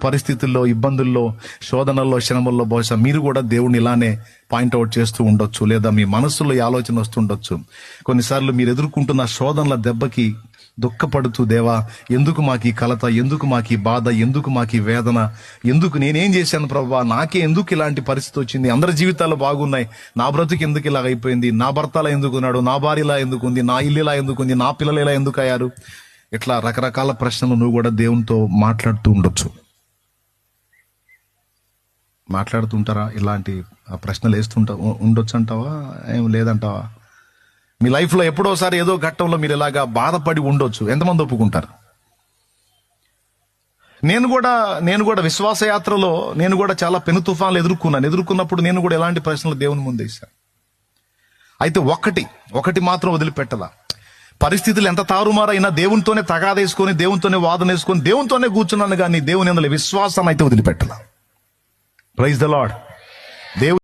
పరిస్థితుల్లో ఇబ్బందుల్లో శోధనల్లో శ్రమల్లో బహుశా మీరు కూడా దేవుణ్ణి ఇలానే పాయింట్అవుట్ చేస్తూ ఉండొచ్చు లేదా మీ మనసులో ఈ ఆలోచన వస్తుండొచ్చు కొన్నిసార్లు మీరు ఎదుర్కొంటున్న శోధనల దెబ్బకి దుఃఖపడుతూ దేవా ఎందుకు మాకు ఈ కలత ఎందుకు మాకు ఈ బాధ ఎందుకు మాకు ఈ వేదన ఎందుకు నేనేం చేశాను ప్రభా నాకే ఎందుకు ఇలాంటి పరిస్థితి వచ్చింది అందరి జీవితాలు బాగున్నాయి నా బ్రతుకు ఎందుకు ఇలా అయిపోయింది నా భర్తలా ఎందుకు ఉన్నాడు నా భార్య ఇలా ఎందుకు ఉంది నా ఇల్లు ఇలా ఎందుకు ఉంది నా పిల్లలు ఇలా ఎందుకు అయ్యారు? ఇట్లా రకరకాల ప్రశ్నలు నువ్వు కూడా దేవునితో మాట్లాడుతూ ఉండొచ్చు. మాట్లాడుతుంటారా? ఇలాంటి ప్రశ్నలు వేస్తుంటా ఉ- ఉండొచ్చు అంటావా ఏం లేదంటావా? మీ లైఫ్లో ఎప్పుడోసారి ఏదో ఘట్టంలో మీరు ఇలాగా బాధపడి ఉండొచ్చు. ఎంతమంది ఒప్పుకుంటారు? నేను కూడా నేను కూడా విశ్వాసయాత్రలో నేను కూడా చాలా పెను తుఫాన్లు ఎదుర్కొన్నాను. ఎదుర్కొన్నప్పుడు నేను కూడా ఎలాంటి ప్రశ్నలు దేవుని ముందు అయితే ఒక్కటి ఒకటి మాత్రం వదిలిపెట్టలా. పరిస్థితులు ఎంత తారుమారైనా దేవునితోనే తగాదేసుకొని దేవునితోనే వాదన వేసుకొని దేవునితోనే కూర్చున్నాను కానీ దేవుని అందులో విశ్వాసాన్ని అయితే వదిలిపెట్టలా. ప్రైజ్ ద లాడ్ దేవుని